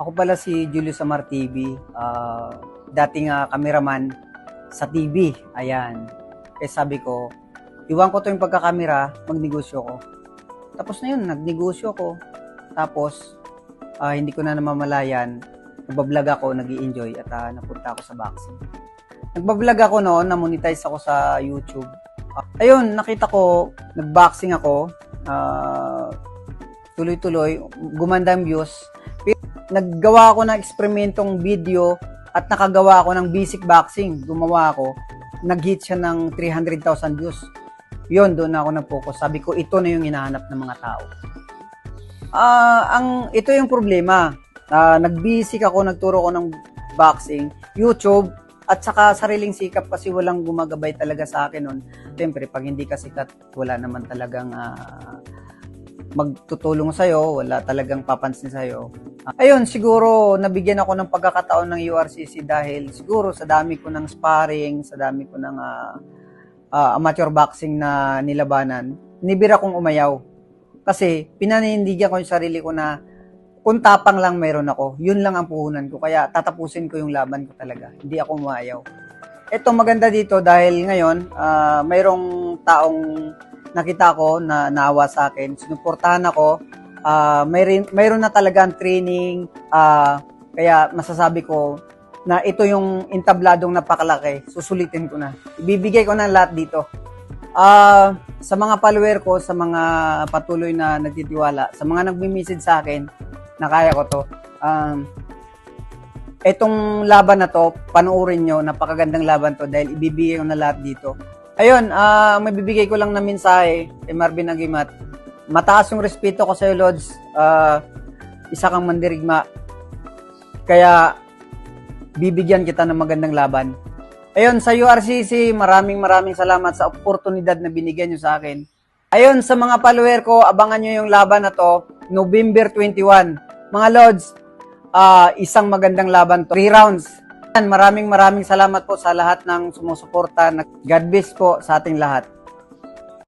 Ako pala si Julius Amar TV, ah, dating ah, cameraman sa TV. Ayan. Kaya sabi ko, iwan ko to yung pagkakamera, magnegosyo ko. Tapos na yun, nagnegosyo ko. Tapos, ah, hindi ko na namamalayan, nagbablog ako, nag enjoy at ah, napunta ako sa boxing. Nagbablog ako noon, na-monetize ako sa YouTube. Ah, ayun, nakita ko, nag-boxing ako, ah, tuloy-tuloy, gumanda ang views. Naggawa ako ng eksperimentong video at nakagawa ako ng basic boxing. Gumawa ako, nag-hit siya ng 300,000 views. Yun, doon ako nag-focus. Sabi ko, ito na yung hinahanap ng mga tao. Ah, ang ito yung problema. Ah, nag-basic ako, nagturo ko ng boxing, YouTube, at saka sariling sikap kasi walang gumagabay talaga sa akin nun. Siyempre, pag hindi ka sikat, wala naman talagang ah, magtutulong sa'yo, wala talagang papansin sa'yo. Ayun, siguro nabigyan ako ng pagkakataon ng URCC dahil siguro sa dami ko ng sparring, sa dami ko ng ah, ah, amateur boxing na nilabanan, nibira kong umayaw. Kasi pinanindigan ko yung sarili ko na kung tapang lang meron ako, yun lang ang puhunan ko. Kaya tatapusin ko yung laban ko talaga. Hindi ako umayaw. Ito maganda dito dahil ngayon, ah, mayroong taong nakita ko na naawa sa akin. Sinuportahan ako. ah mayroon, mayroon na talagang training. ah, kaya masasabi ko na ito yung intabladong napakalaki. Susulitin ko na. Ibibigay ko ng lahat dito. Ah, sa mga follower ko, sa mga patuloy na nagtitiwala, sa mga nagmi-message sa akin, na kaya ko to. Um, etong laban na to, panuorin nyo, napakagandang laban to dahil ibibigay ko na lahat dito. Ayun, ah may bibigay ko lang na mensahe kay Marvin Agimat. Mataas yung respeto ko sa iyo, Lods. Ah, isa kang mandirigma. Kaya, bibigyan kita ng magandang laban. Ayun, sa URCC, maraming maraming salamat sa oportunidad na binigyan nyo sa akin. Ayun, sa mga follower ko, abangan nyo yung laban na to, November 21. Mga Lods, ah, isang magandang laban to. Three rounds. Maraming maraming salamat po sa lahat ng sumusuporta. God bless po sa ating lahat.